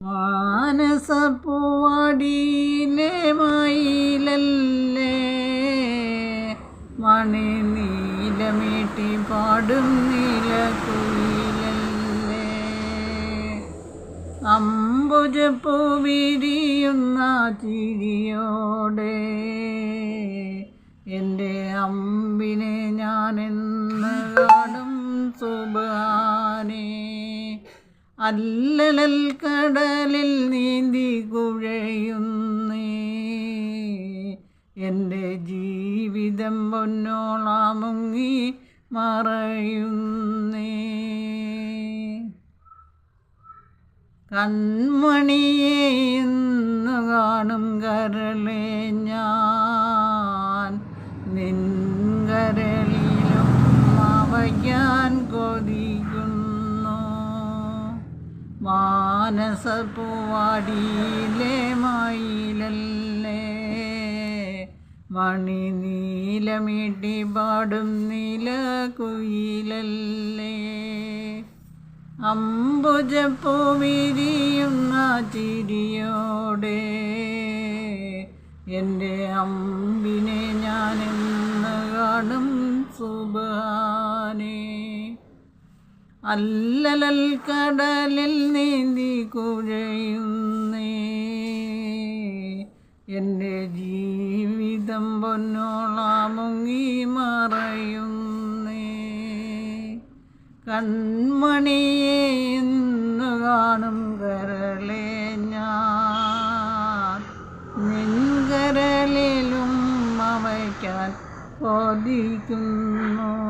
മാനസപ്പൂവാടിയിലെ മയിലല്ലേ? മണി നീലമീട്ടി പാടും നീലക്കുയിലല്ലേ? അമ്പുജപ്പൂ വിരിയുന്ന ചിരിയോടെ എന്റെ അമ്പിനെ ഞാൻ അല്ലലൽ കടലിൽ നീന്തി കുഴയുന്നേ. എന്റെ ജീവിതം പൊന്നോളാമുങ്ങി മറയുന്നേ. കൺമണിയെ ഇന്ന് കാണും കരളെ. മാനസപ്പൂവാടിയിലെ മയിലല്ലേ? മണി നീലമീട്ടി പാടും നീല കുയിലല്ലേ? അമ്പുജപ്പൂ വിരിയുന്ന ചിരിയോടെ എന്റെ അമ്പിനെ ഞാനെന്ന് കാണും സുബാനേ. അല്ലലൽ കടലിൽ നീന്തി കുഴയുന്നേ. എന്റെ ജീവിതം പൊന്നോളാ മുങ്ങി മറയുന്നേ. കൺമണിയെ ഇന്ന് കാണും കരളെ ഞാൻ. നിൻകരലിലും അവയ്ക്കാൻ കൊതിക്കുന്നു.